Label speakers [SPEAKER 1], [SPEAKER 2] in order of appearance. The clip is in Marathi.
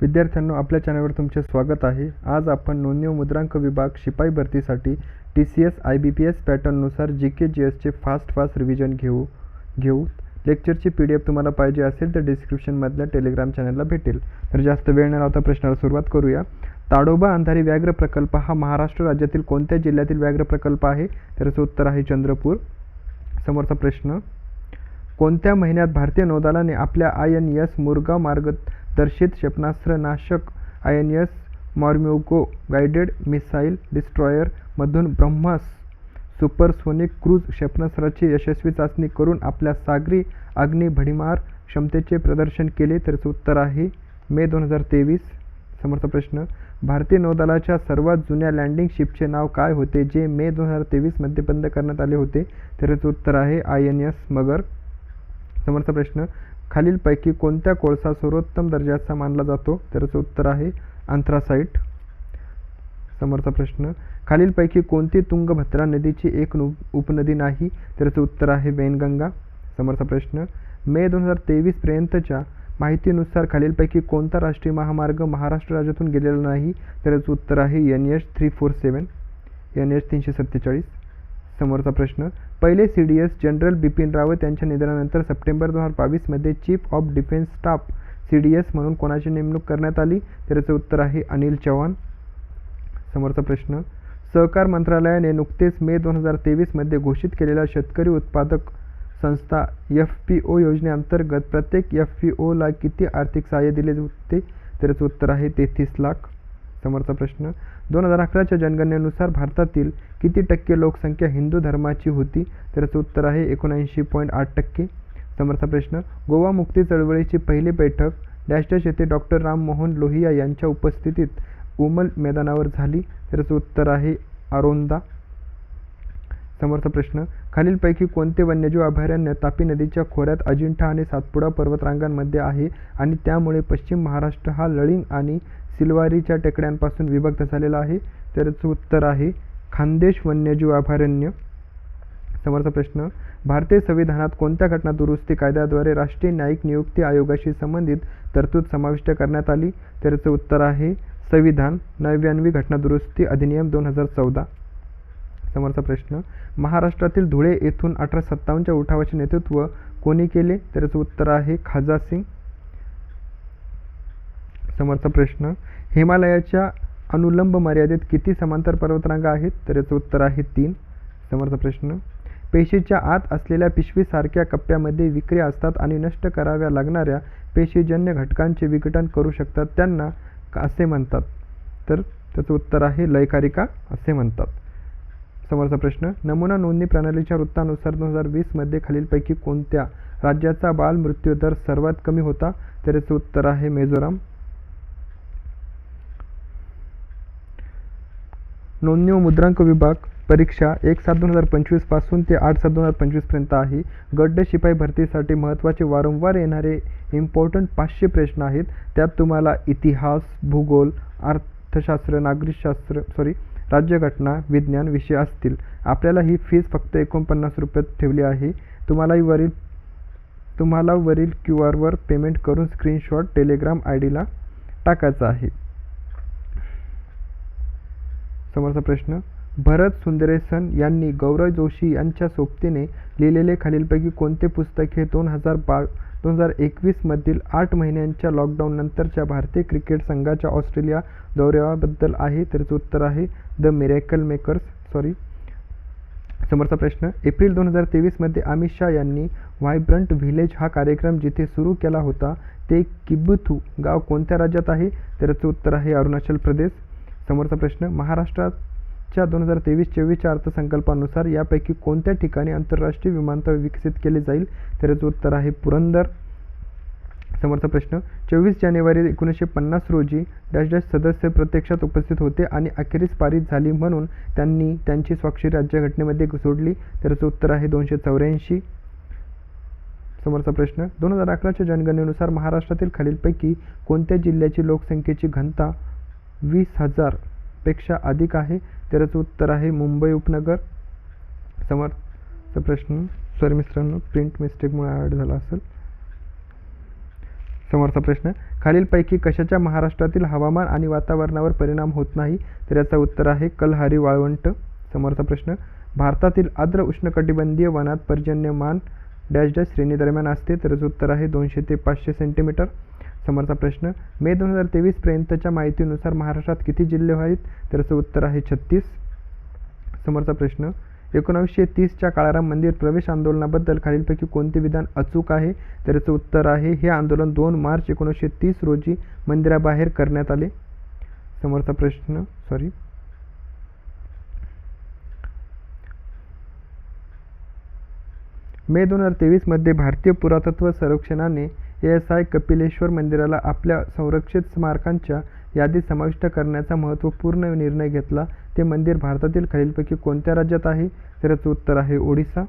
[SPEAKER 1] विद्यार्थ्यांनो आपल्या चॅनलवर तुमचे स्वागत आहे. आज आपण नोंदणी मुद्रांक विभाग शिपाई भरतीसाठी T C S I B P S पॅटर्ननुसार G K G एसचे फास्ट फास्ट रिव्हिजन घेऊ घेऊ. लेक्चरची पी डी एफ तुम्हाला पाहिजे असेल तर डिस्क्रिप्शनमधल्या टेलिग्राम चॅनलला भेटेल. तर जास्त वेळ न लावता प्रश्नाला सुरुवात करूया. ताडोबा अंधारी व्याघ्र प्रकल्प हा महाराष्ट्र राज्यातील कोणत्या जिल्ह्यातील व्याघ्र प्रकल्प आहे? त्याचं उत्तर आहे चंद्रपूर. समोरचा प्रश्न. कोणत्या महिन्यात भारतीय नौदलाने आपल्या आय एन एस मुरगाव मार्ग क्षेपणास्त्र नाशक I N S Mormugao guided missile डिस्ट्रॉयरमधून BrahMos supersonic cruise क्षेपणास्त्राची यशस्वी चाचणी करून आपल्या सागरी अग्नी भडीमार क्षमतेचे प्रदर्शन केले त्याचं उत्तर आहे मे दोन हजार तेवीस. समोरचा प्रश्न भारतीय नौदलाच्या सर्वात जुन्या लँडिंग शिपचे नाव काय होते जे मे दोन हजार तेवीसमध्ये बंद करण्यात आले होते? त्याचं उत्तर आहे आय एन एस मगर. समोरचा प्रश्न खालीलपैकी कोणत्या कोळसा सर्वोत्तम दर्जाचा मानला जातो? त्याचं उत्तर आहे अंथ्रासाइट. समोरचा प्रश्न खालीलपैकी कोणती तुंगभद्रा नदीची एक उपनदी नाही? त्याचं उत्तर आहे वैनगंगा समोरचा प्रश्न मे दोन हजार तेवीसपर्यंतच्या माहितीनुसार खालीलपैकी कोणता राष्ट्रीय महामार्ग महाराष्ट्र राज्यातून गेलेला नाही? त्याचं उत्तर आहे N H three four seven N H तीनशे सत्तेचाळीस. समोरचा प्रश्न पहिले C D S general Bipin Rawat यांच्या निधनानंतर सप्टेंबर दोन हजार बावीसमध्ये chief of defence staff C D S म्हणून कोणाची नेमणूक करण्यात आली? तर याचं उत्तर आहे अनिल चव्हाण. समोरचा प्रश्न सहकार मंत्रालयाने नुकतेच मे दोन हजार तेवीसमध्ये घोषित केलेल्या शेतकरी उत्पादक संस्था एफ पी ओ योजनेअंतर्गत प्रत्येक एफ पी ओला किती आर्थिक सहाय्य दिले होते? तर याचं उत्तर आहे तेहतीस लाख. समोरचा प्रश्न. दोन हजार अकराच्या जनगणनेनुसार भारतातील किती टक्के लोकसंख्या हिंदू धर्माची होती? तर याचं उत्तर आहे एकोणऐंशी पॉईंट आठ टक्के. समोरचा प्रश्न गोवा मुक्ती चळवळीची पहिली बैठक डॅश डॅश येथे डॉक्टर राममोहन लोहिया यांच्या उपस्थितीत उमल मैदानावर झाली. तर याचं उत्तर आहे आरोंदा. समोरचा प्रश्न खालीलपैकी कोणते वन्यजीव अभयारण्य तापी नदीच्या खोऱ्यात अजिंठा आणि सातपुडा पर्वतरांगांमध्ये आहे आणि त्यामुळे पश्चिम महाराष्ट्र हा लळिंग आणि सिलवारीच्या टेकड्यांपासून विभक्त झालेला आहे. त्याचं उत्तर आहे खानदेश वन्यजीव अभयारण्य. समोरचा प्रश्न भारतीय संविधानात कोणत्या घटना दुरुस्ती कायद्याद्वारे राष्ट्रीय न्यायिक नियुक्ती आयोगाशी संबंधित तरतूद समाविष्ट करण्यात आली? त्याचं उत्तर आहे संविधान नव्याण्णवी घटना दुरुस्ती अधिनियम दोन हजार चौदा. समोरचा प्रश्न महाराष्ट्रातील धुळे येथून अठरा सत्तावन्नच्या उठावाचे नेतृत्व कोणी केले? त्याचं उत्तर आहे खाजा सिंग समोरचा प्रश्न हिमालयाच्या अनुलंब मर्यादेत किती समांतर पर्वतरांगा आहेत? तर याचं उत्तर आहे तीन. समोरचा प्रश्न पेशीच्या आत असलेल्या पिशवीसारख्या कप्प्यामध्ये विक्रिया असतात आणि नष्ट कराव्या लागणाऱ्या पेशीजन्य घटकांचे विघटन करू शकतात त्यांना असे म्हणतात. तर त्याचं उत्तर आहे लयकारिका असे म्हणतात. समोरचा प्रश्न नमुना नोंदणी प्रणालीच्या वृत्तानुसार दोन हजार वीसमध्ये खालीलपैकी कोणत्या राज्याचा बालमृत्यू दर सर्वात कमी होता? तर याचं उत्तर आहे मिझोराम. नोंदणी व मुद्रांक विभाग परीक्षा एक सात दोन हजार पंचवीसपासून ते आठ सात दोन हजार पंचवीसपर्यंत आहे. गड्ड शिपाई भरतीसाठी महत्त्वाचे वारंवार येणारे इम्पॉर्टंट पाचशे प्रश्न आहेत. त्यात तुम्हाला इतिहास भूगोल अर्थशास्त्र नागरिकशास्त्र सॉरी राज्यघटना विज्ञान विषय असतील. आपल्याला ही फीज फक्त एकोणपन्नास रुपयात ठेवली आहे. तुम्हाला वरील तुम्हाला वरील क्यू आरवर पेमेंट करून स्क्रीनशॉट टेलिग्राम आय डीला टाकायचा आहे. समोरचा प्रश्न. भरत सुंदरेसन यांनी गौरव जोशी यांच्या सोबतीने लिहिलेले खालीलपैकी कोणते पुस्तक हे दोन हजार बा दोन हजार एकवीसमधील आठ महिन्यांच्या लॉकडाऊननंतरच्या भारतीय क्रिकेट संघाच्या ऑस्ट्रेलिया दौऱ्याबद्दल आहे? त्याचं उत्तर आहे द मिरेकल मेकर्स सॉरी समोरचा प्रश्न एप्रिल दोन हजार तेवीसमध्ये अमित शाह यांनी व्हायब्रंट व्हिलेज हा कार्यक्रम जिथे सुरू केला होता ते किबुथू गाव कोणत्या राज्यात आहे? त्याचं उत्तर आहे अरुणाचल प्रदेश. समोरचा प्रश्न महाराष्ट्राच्या दोन हजार तेवीस चोवीसच्या अर्थसंकल्पानुसार यापैकी कोणत्या ठिकाणी आंतरराष्ट्रीय विमानतळ विकसित केले जाईल? त्याचं उत्तर आहे पुरंदर. समोरचा प्रश्न चोवीस जानेवारी एकोणीसशे पन्नास रोजी डॅश डॅश सदस्य प्रत्यक्षात उपस्थित होते आणि अखेरीस पारित झाली म्हणून त्यांनी त्यांची स्वाक्षरी राज्यघटनेमध्ये सोडली. त्याचं उत्तर आहे दोनशे चौऱ्याऐंशी. समोरचा प्रश्न दोन हजार अकराच्या जनगणनेनुसार महाराष्ट्रातील खालीलपैकी कोणत्या जिल्ह्याची लोकसंख्येची घनता वीस हजारपेक्षा अधिक आहे. त्याचं उत्तर आहे मुंबई उपनगर. समर्थचा प्रश्न सॉरी मित्रांनो प्रिंट मिस्टेकमुळे ॲड झाला असेल. समोरचा प्रश्न खालीलपैकी कशाच्या महाराष्ट्रातील हवामान आणि वातावरणावर परिणाम होत नाही? तर याचं उत्तर आहे कलहारी वाळवंट. समोरचा प्रश्न भारतातील आर्द्र उष्णकटिबंधीय वनात पर्जन्यमान डॅश डॅश श्रेणी दरम्यान असते. तर उत्तर आहे दोनशे ते पाचशे सेंटीमीटर समोरचा प्रश्न मे दोन हजार तेवीसपर्यंतच्या माहितीनुसार महाराष्ट्रात किती जिल्हे आहेत? त्याचं उत्तर आहे छत्तीस. समोरचा प्रश्न एकोणावीसशे तीसच्या काळाराम मंदिर प्रवेश आंदोलनाबद्दल खालीलपैकी कोणते विधान अचूक आहे? त्याचं उत्तर आहे हे आंदोलन दोन मार्च एकोणीसशे तीस रोजी मंदिराबाहेर करण्यात आले. समोरचा प्रश्न सॉरी मे दोन हजार तेवीसमध्ये भारतीय पुरातत्व संरक्षणाने एस आय कपिलेश्वर मंदिराला आपल्या संरक्षित स्मारकांच्या यादीत समाविष्ट करण्याचा महत्त्वपूर्ण निर्णय घेतला. ते मंदिर भारतातील खालीलपैकी कोणत्या राज्यात आहे? तर याचं उत्तर आहे ओडिसा.